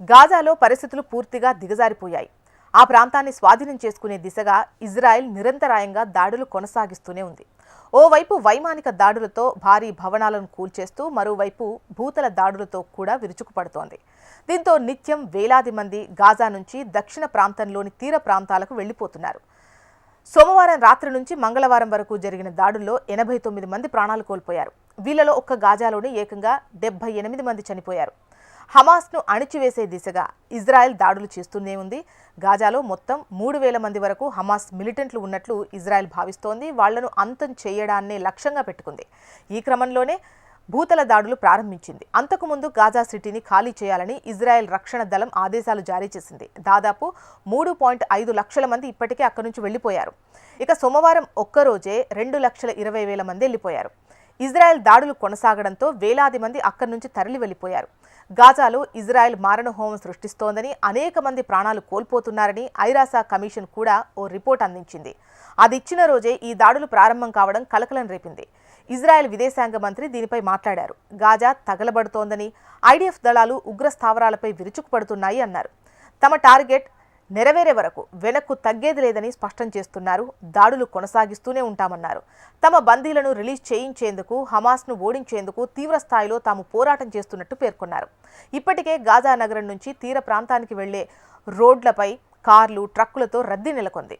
గాజాలో పరిస్థితులు పూర్తిగా దిగజారిపోయాయి. ఆ ప్రాంతాన్ని స్వాధీనం చేసుకునే దిశగా ఇజ్రాయెల్ నిరంతరాయంగా దాడులు కొనసాగిస్తూనే ఉంది. ఓవైపు వైమానిక దాడులతో భారీ భవనాలను కూల్చేస్తూ మరోవైపు భూతల దాడులతో కూడా విరుచుకుపడుతోంది. దీంతో నిత్యం వేలాది మంది గాజా నుంచి దక్షిణ ప్రాంతంలోని తీర ప్రాంతాలకు వెళ్ళిపోతున్నారు సోమవారం రాత్రి నుంచి మంగళవారం వరకు జరిగిన దాడుల్లో ఎనభై తొమ్మిది మంది ప్రాణాలు కోల్పోయారు. వీళ్ళలో ఒక్క గాజాలోనే ఏకంగా డెబ్బై ఎనిమిది మంది చనిపోయారు. హమాస్ను అణిచివేసే దిశగా ఇజ్రాయెల్ దాడులు చేస్తూనే ఉంది. గాజాలో మొత్తం మూడు వేల మంది వరకు హమాస్ మిలిటెంట్లు ఉన్నట్లు ఇజ్రాయెల్ భావిస్తోంది. వాళ్ళను అంతం చేయడాన్నే లక్ష్యంగా పెట్టుకుంది. ఈ క్రమంలోనే భూతల దాడులు ప్రారంభించింది. అంతకుముందు గాజా సిటీని ఖాళీ చేయాలని ఇజ్రాయెల్ రక్షణ దళం ఆదేశాలు జారీ చేసింది. దాదాపు మూడు పాయింట్ ఐదు లక్షల మంది ఇప్పటికే అక్కడి నుంచి వెళ్ళిపోయారు ఇక సోమవారం ఒక్కరోజే రెండు లక్షల ఇరవై వేల మంది వెళ్ళిపోయారు ఇజ్రాయెల్ దాడులు కొనసాగడంతో వేలాది మంది అక్కడి నుంచి తరలి వెళ్ళిపోయారు గాజాలో ఇజ్రాయెల్ మారణహోమం సృష్టిస్తోందని అనేక మంది ప్రాణాలు కోల్పోతున్నారని ఐరాసా కమిషన్ కూడా ఓ రిపోర్ట్ అందించింది. అది ఇచ్చిన రోజే ఈ దాడులు ప్రారంభం కావడం కలకలం రేపింది. ఇజ్రాయెల్ విదేశాంగ మంత్రి దీనిపై మాట్లాడారు. గాజా తగలబడుతోందని ఐడిఎఫ్ దళాలు ఉగ్ర స్థావరాలపై విరుచుకుపడుతున్నాయి అన్నారు. తమ టార్గెట్ నెరవేరే వరకు వెనక్కు తగ్గేది లేదని స్పష్టం చేస్తున్నారు. దాడులు కొనసాగిస్తూనే ఉంటామన్నారు. తమ బందీలను రిలీజ్ చేయించేందుకు హమాస్ను ఓడించేందుకు తీవ్ర స్థాయిలో తాము పోరాటం చేస్తున్నట్టు పేర్కొన్నారు. ఇప్పటికే గాజా నగరం నుంచి తీర ప్రాంతానికి వెళ్ళే రోడ్లపై కార్లు ట్రక్కులతో రద్దీ నెలకొంది.